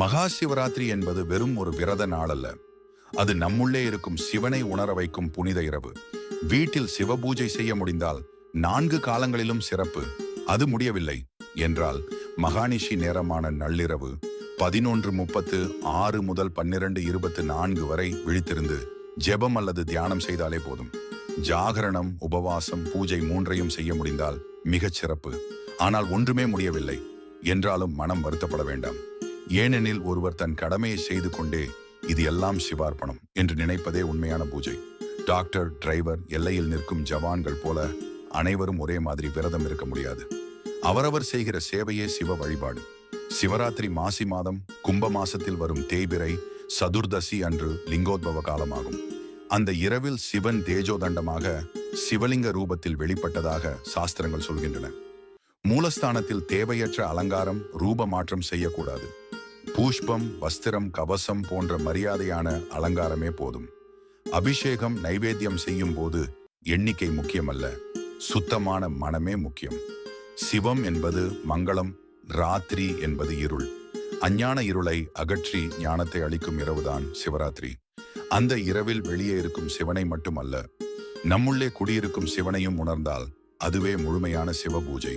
மகா சிவராத்திரி என்பது வெறும் ஒரு விரத நாள் அல்ல அது நம்முள்ளே இருக்கும் சிவனை உணர வைக்கும் புனித இரவு. வீட்டில் சிவபூஜை செய்ய முடிந்தால் நான்கு காலங்களிலும் சிறப்பு. அது முடியவில்லை என்றால் மகானிஷி நேரமான நள்ளிரவு பதினொன்று முப்பத்து ஆறு முதல் பன்னிரண்டு இருபத்து நான்கு வரை விழித்திருந்து ஜெபம் அல்லது தியானம் செய்தாலே போதும். ஜாகரணம் உபவாசம் பூஜை மூன்றையும் செய்ய முடிந்தால் மிகச் சிறப்பு. ஆனால் ஒன்றுமே முடியவில்லை என்றாலும் மனம் வருத்தப்பட வேண்டாம். ஏனெனில் ஒருவர் தன் கடமையை செய்து கொண்டே இது எல்லாம் சிவார்ப்பணம் என்று நினைப்பதே உண்மையான பூஜை. டாக்டர் டிரைவர் எல்லையில் நிற்கும் ஜவான்கள் போல அனைவரும் ஒரே மாதிரி விரதம் இருக்க முடியாது. அவரவர் செய்கிற சேவையே சிவ வழிபாடு. சிவராத்திரி மாசி மாதம் கும்ப மாசத்தில் வரும் தேய்பிரை சதுர்தசி அன்று லிங்கோத்பவ காலமாகும். அந்த இரவில் சிவன் தேஜோதண்டமாக சிவலிங்க ரூபத்தில் வெளிப்பட்டதாக சாஸ்திரங்கள் சொல்கின்றன. மூலஸ்தானத்தில் தேவையற்ற அலங்காரம் ரூப மாற்றம் செய்யக்கூடாது. பூஷ்பம் வஸ்திரம் கவசம் போன்ற மரியாதையான அலங்காரமே போதும். அபிஷேகம் நைவேத்தியம் செய்யும் போது எண்ணிக்கை முக்கியமல்ல. சுத்தமான மனமே முக்கியம். சிவம் என்பது மங்களம் ராத்திரி என்பது இருள். அஞ்ஞான இருளை அகற்றி ஞானத்தை அளிக்கும் இரவுதான் சிவராத்திரி. அந்த இரவில் வெளியே இருக்கும் சிவனை மட்டுமல்ல நம்முள்ளே குடியிருக்கும் சிவனையும் உணர்ந்தால் அதுவே முழுமையான சிவபூஜை.